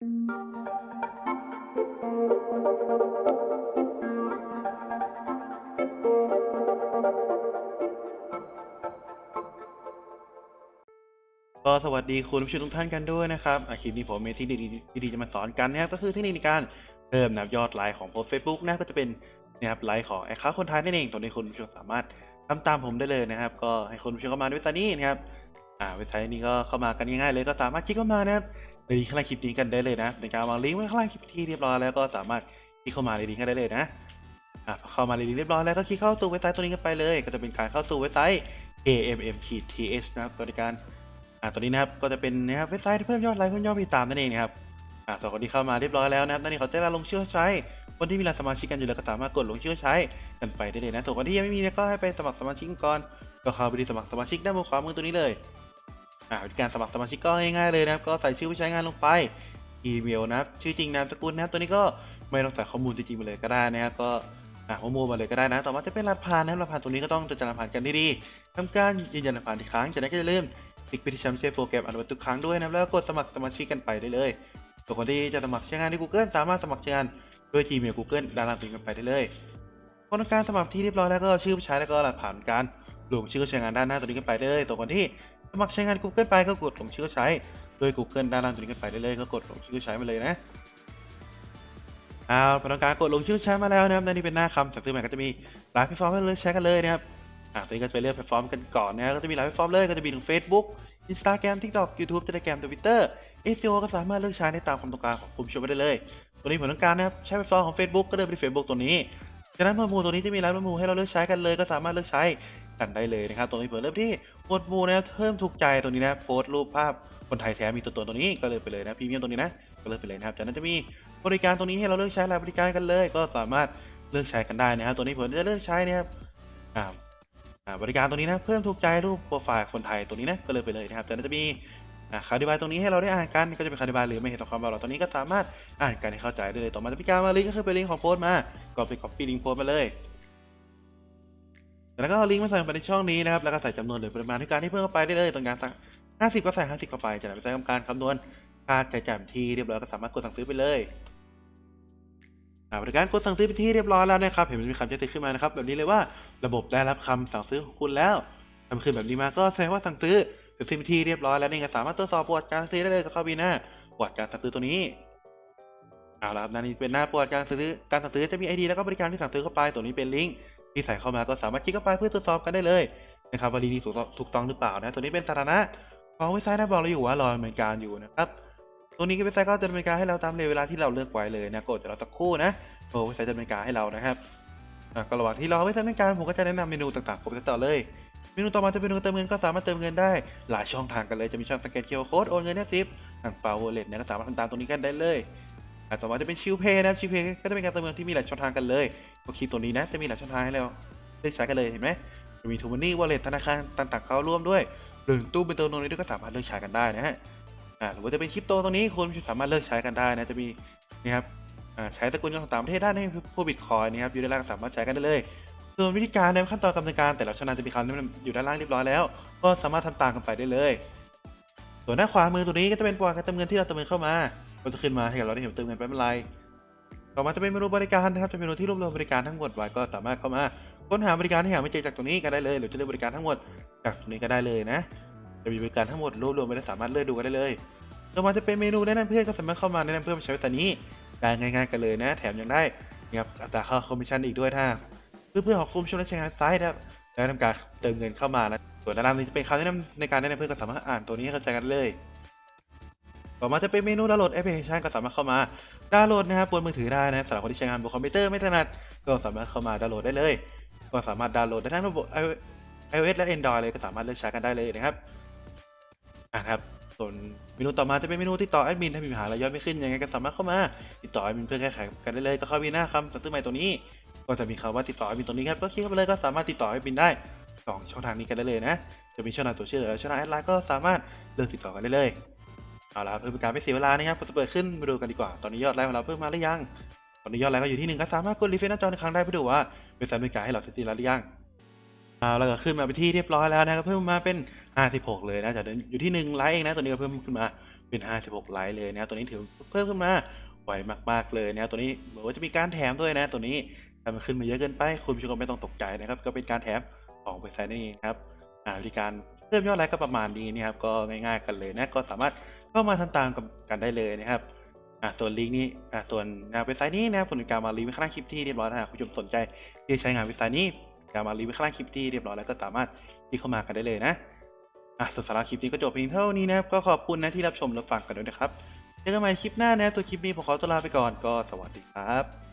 ก็สวัสดีคุณผู้ชมทุกท่านกันด้วยนะครับอาคลิปนี้ผมมีทคนิคดีๆจะมาสอนกันนะครับก็คือเทคนิคในการเพิ่มนะครับยอดไลค์ของโพสเฟซบุ๊กนะก็จะเป็นนะครับไลค์ของแอคเคาท์คนไทยนั่นเองตัวนี้คุณผู้ชมสามารถทำตามผมได้เลยนะครับ ก็ให้คุณผู้ชมเข้ามาในเว็บไซต์นี้นะครับอ่าเว็บไซต์นี้ก็เข้ามากันง่ายๆเลยก็สามารถคลิกเข้ามานะครับ ในลิงก์ข้างล่างคลิปนี้กันได้เลยนะในการวางลิงก์ไว้ข้างล่างคลิปที่เรียบร้อยแล้วก็สามารถคลิกเข้ามาในลิงก์กันได้เลยนะอ่าพอเข้ามาในลิงก์เรียบร้อยแล้วก็คลิกเข้าสู่เว็บไซต์ตัวนี้กันไปเลย ก็จะเป็นการเข้าสู่เว็บไซต์ AMM-TH นะครับตัวในการอ่าตัวนี้นะครับก็จะเป็นนะครับเว็บไซต์ที่เพิ่มยอดไลค์เพิ่มยอดติดตามนั่นเองนะครับอ่าสำหรับคนที่เข้ามาเรียบร้อยแล้วนะครับนั่นนี่เขาจะได้ลงชื่อใช้ คนที่มีรายสมาชิกกันอยู่แล้วก็สามารถกดลงชื่อใช้กันไปได้เลยนะส่วนคนที่ยังไม่มีก็ให้ไปสมัครสมาชิกก่อนก็เข้าไปที่สมัครสมาชิกด้านบนขวามือตัวนี้เลย อ่าวิธีการสมัครสมาชิกก็ง่ายๆเลยนะครับก็ใส่ชื่อผู้ใช้งานลงไปอีเมลนะครับชื่อจริงนามสกุลนะครับตัวนี้ก็ไม่ต้องใส่ข้อมูลจริงๆมาเลยก็ได้นะครับก็อ่าข้อมูลมาเลยก็ได้นะต่อมาจะเป็นรหัสผ่านนะครับรหัสผ่านตัวนี้ก็ต้องจดจำรหัสผ่านกันดีๆทำการยืนยันรหัสผ่านอีกครั้งจากนั้นก็อย่าลืมคลิกไปที่แชมป์เชฟโปรแกรมอันุมัติทุกครั้งด้วยนะครับแล้วกดสมัครสมาชิกกันไปได้เลยส่วนคนที่จะสมัครใช้งานใน Google สามารถสมัครใช้งานด้วย Gmail Google ด้านล่างลิงก์กันไปได้เลยคนทำการสมัครที่เรียบร้อยแล้วก็ชื่อผู้ใช้แล้วก็รหัสผ่านกา รลงชื่อใช้งานด้านหน้าตัวนี้กันไปได้เลยตัวคนที่สมัครใช้งาน Google ไปก็กดลงชื่อใช้ โดย Google ด้านล่างตัวนี้กันไปได้เลยก็กดลงชื่อใช้มาเลยนะเอาพนักงานกดลงชื่อใช้มาแล้วนะครับในนี้เป็นหน้าคำสั่งซื้อใหม่ก็จะมีหลายแพลตฟอร์มให้เลือกใช้กันเลยนะครับอะตอนนี้ก็จะไปเลือกแพลตฟอร์มกันก่อนนะก็จะมีหลายแพลตฟอร์มเลยก็จะมีทั้ง Facebook Instagram TikTok YouTube Telegram Twitter SEO ก็สามารถเลือกใช้ได้ตามความต้องการของคุณผู้ชมได้เลย ตัวนี้ผมต้องการนะครับใช้แพลตฟอร์มของ Facebook ก็เดินไปที่ Facebook ตัวนี้จากนั้นหมวดหมู่ตัวนี้จะมีหลายหมวดหมู่ให้เราเลือกใช้กันเลย ก็สามารถเลือกใช้ กันได้เลยนะครับตรงนี้ผมเริ่มที่หมวดหมู่นะครับเพิ่มถูกใจตรงนี้นะโพสต์รูปภาพคนไทยแท้มีตัวตนตัวนี้ก็เลยไปเลยนะพรีเมียมตัวนี้นะก็เลือกไปเลยนะครับจากนั้นจะมีบริการตรงนี้ให้เราเลือกใช้รายบริการกันเลย ก็สามารถเลือกใช้กันได้นะครับตัวนี้ผมจะเลือกใช้นะครับอ่าอ่าบริการตรงนี้นะเพิ่มถูกใจรูปโปรไฟล์คนไทยตรงนี้นะก็เลยไปเลยนะครับแต่นั้นจะมีอ่าคำอธิบายตรงนี้ให้เราได้อ่านกันก็จะเป็นคำอธิบายหรือไม่เห็นต่อความเราตรงนี้ก็สามารถอ่านกันให้เข้าใจได้เลยต่อมาจะมีการมาลิงก์ก็คือเป็นลิงก์ของโพสต์มาก็ไป copy ลิงก์โพสต์มาเลย แล้วก็ลิงก์มาใส่ไปในช่องนี้นะครับ แล้วก็ใส่จำนวนหรือปริมาณที่การที่เพิ่มเข้าไปได้เลยตรงกลางห้าสิบก็ใส่ห้าสิบเข้าไปจากนั้นไปใช้ทำการคำนวณค่าใช้จ่ายบัญชีเรียบร้อยก็สามารถกดสั่งซื้อไปเลยบริการกดสั่งซื้อไปที่เรียบร้อยแล้วนะครับ เห็นมันมีคำแจ้งเตือนขึ้นมานะครับแบบนี้เลยว่าระบบได้รับคำสั่งซื้อของคุณแล้วทำขึ้นแบบนี้มาก็แสดงว่าสั่งซื้อเสร็จสิ้นไปที่เรียบร้อยแล้วนี่ก็สามารถตรวจสอบประวัติการซื้อได้เลยก็เข้าไปหน้าประวัติการสั่งซื้อตัวนี้เอาละครับนั่นนี่เป็นหน้าประวัติการซื้อการสั่งซื้อจะมี ID แล้วก็บริการที่สั่งซื้อเข้าไปตัวนี้เป็นลิงก์ ที่ใส่เข้ามาก็สามารถคลิกเข้าไปเพื่อตรวจสอบกันได้เลยนะครับว่าลิงก์นี้ถูกต้องหรือเปล่านะตัวนี้เป็นสถานะของเว็บไซต์นะบอกเราอยู่ว่า รอดำเนินการอยู่นะครับตัวนี้ก็เว็บไซต์ก็จะดำเนินการให้เราตามเวลาที่เราเลือกไว้เลยนะกดเดี๋ยวเราสักครู่นะโอ้เว็บไซต์จะดำเนินการให้เรานะครับก็ระหว่างที่รอเว็บไซต์ดำเนินการผมก็จะแนะนำเมนูต่างๆผมจะต่อเลยเมนูต่อมาจะเป็นเมนูเติมเงินก็สามารถเติมเงินได้หลายช่องทางกันเลยจะมีช่องสแกนเคอร์โค้ดโอนเงินเนี่ยซิปทางเปาวอลเล็ตเนี่ยก็สามารถทำตามตรงนี้กันได้เลย ต่อมาจะเป็นชิลเพย์นะครับชิลเพย์ก็จะเป็นการเติมเงินที่มีหลายช่องทางกันเลยก็คลิกตัวนี้นะจะมีหลายช่องทางให้เราเลือกใช้กันเลยเห็นไหมจะมีทูมันนี่วอลเล็ตธนาคารต่างๆ เข้าร่วมด้วยหรือตู้เป็นตัวตรงนี้ด้วยก็สามารถเลือกใช้กันได้นะฮะอ่าหรือว่าจะเป็นคริปโตตรงนี้คุณสามารถเลือกใช้กันได้นะจะมีนี่ครับอ่าใช้ตระกูลเงินของต่างประเทศได้ในพวกบิตคอยนะครับอยู่ด้านล่างสามารถใช้กันได้เลยส่วนวิธีการในขั้นตอนกำเนิดการแต่ละช่องทางจะมีคำแนะนำอยู่ด้านล่างเรียบร้อยแล้ว ก็สามารถทำตามกันไปได้เลย ส่วนด้าขวามือตัวนี้ก็จะเป็นปวการเติมเงินที่เราเติมเงินเข้ามา ก็จะขึ้นมาให้เราได้เห็นเติมเงินไปเมื่อไรต่อมาจะเป็นเมนูบริการนะครับจะเป็นเมนูที่รวบรวมบริการทั้งหมดไว้ก็สามารถเข้ามาค้นหาบริการที่หาไม่เจอจากตรงนี้ก็ได้เลย หรือจะเลือกบริการทั้งหมดจากตรงนี้ก็ได้เลยนะ จะมีบริการทั้งหมดรวบรวมไว้แล้สามารถเลือกดูกันได้เลยต่อมาจะเป็นเมนูแนะนำเพื่อนก็สามารถเข้ามาแนะนำเพื่อนมาใช้แต่นี้ได้ง่ายๆกันเลยนะ แถมยังได้นะครับอัตราค่าคอมมิชชั่นอีกด้วยถ้าเพื่อนๆของคุณผู้ชมและใช้งานไซต์นะครับได้ทำการเติมเงินเข้ามานะส่วนด้านล่างนี้จะเป็นคำแนะนำในการแนะนำเพื่อนก็สามารถอ่านตัวนี้ให้เข้าใจกันเลย ต่อมาจะเป็นเมนูดาวน์โหลดแอปพลิเคชันก็สามารถเข้ามาดาวน์โหลดนะครับบนมือถือได้นะสำหรับคนที่ใช้งานบนคอมพิวเตอร์ไม่ถนัดก็สามารถเข้ามาดาวน์โหลดได้เลย ก็สามารถดาวน์โหลดได้ทั้งระบบ iOS และ Android เลยก็สามารถเลือกใช้กันได้เลยนะครับอะครับส่วนเมนูต่อมาจะเป็นเมนูติดต่อแอดมินถ้ามีปัญหาอะไรยอดไม่ขึ้นยังไงก็สามารถเข้ามาติดต่อแอดมินเพื่อแก้ไขกันได้เลยก็เข้าไปหน้าคำสั่งซื้อใหม่ตัวนี้ ก็จะมีคำว่าติดต่อแอดมินตัวนี้ครับก็คลิกเข้าไปเลยก็สามารถติดต่อแอดมินได้สองช่องทางนี้กันได้เลยนะจะมีช่องทางตัวเชื่อช่องทางแอดไลน์ก็สามารถเลือกติดต่อกันได้เลย เอาละครับเพื่อเป็นการไม่เสียเวลานะครับเราจะเปิดขึ้นมาดูกันดีกว่า ตอนนี้ยอดไลค์ของเราเพิ่มมาหรือยัง ตอนนี้ยอดไลค์ก็อยู่ที่หนึ่งก็สามารถกดรีเฟรชหน้าจอในครั้งได้เพื่อดูว่าเว็บไซต์บริการให้เราเสร็จสิ้นแล้วหรือยังเอาแล้วก็ขึ้นมาเป็นที่เรียบร้อยแล้วนะครับเพิ่มมาเป็น 56 เลยนะจากเดิมอยู่ที่1ไลค์เองนะตัวนี้ก็เพิ่มขึ้นมาเป็น 56 ไลค์เลยนะตัวนี้ถือเพิ่มขึ้นมาไวมากๆเลยนะตัวนี้บอกว่าจะมีการแถมด้วยนะ ตัวนี้ถ้ามันขึ้นมาเยอะเกินไปคุณผู้ชมไม่ต้องตกใจนะครับ ก็เป็นการแถมของเว็บไซต์นั่นเองครับอ่าวิการเพิ่มยอดไลค์ก็ประมาณนี้นะครับก็ง่ายๆกันเลยนะก็สามารถ ก็มาทำตามกันได้เลยนะครับอ่าส่วนลิงก์นี้อ่าส่วนงานเว็บไซต์นี้นะครับผมมีการมารีวิวข้างล่างคลิปที่เรียบร้อยนะคุณผู้ชมสนใจที่จะใช้งานเว็บไซต์นี้การมารีวิวข้างล่างคลิปที่เรียบร้อยแล้วก็สามารถที่เข้ามากันได้เลยนะอะส่วนสาระคลิปนี้ก็จบเพียงเท่านี้นะครับก็ขอบคุณนะที่รับชมรับฟังกันด้วยนะครับเจอกันใหม่คลิปหน้านะตัวคลิปนี้ผมขอตัวลาไปก่อนก็สวัสดีครับ